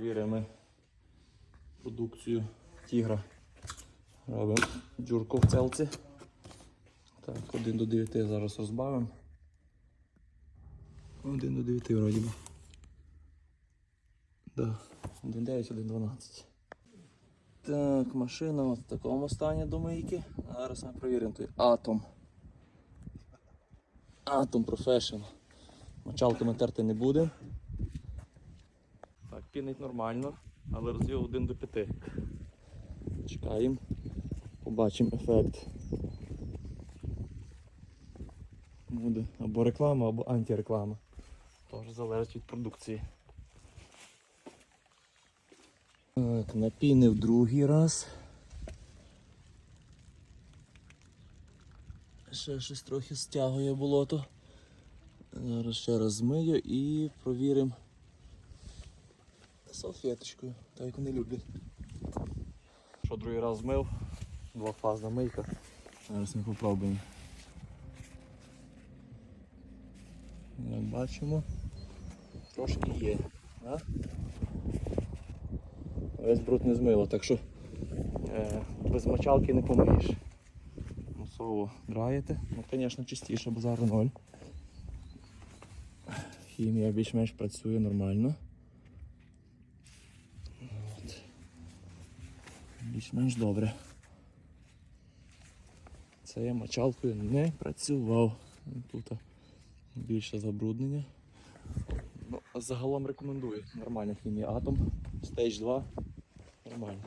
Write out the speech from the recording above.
Перевіряємо продукцію тігра. Робимо джурку в целці. Так, 1 до 9 зараз розбавимо. 1 до 9 вроді би. Да, 1,9, 1,12. Так, машина от в такому стані до мийки. Зараз ми перевіримо той Atom. Atom Professional. Мочалками терти не буде. Пінить нормально, але розвів 1 до 5. Чекаємо. Побачимо ефект. Буде або реклама, або антиреклама. Тож залежить від продукції. Так, напінив другий раз. Ще щось трохи стягує болото. Зараз ще раз змию і провіримо салфеточкою, так як вони люблять. Що другий раз змив, двофазна мийка. Зараз ми попробуємо. Як бачимо, трошки є. А? Весь бруд не змило, так що е, без мочалки не помиєш. Мусово драєте, ну звісно чистіше, бо зараз ноль. Хімія більш-менш працює нормально. Більш-менш добре. Це я мочалкою не працював. Тут більше забруднення. Ну, загалом рекомендую. Нормальна хімія Атом. Stage 2. Нормально.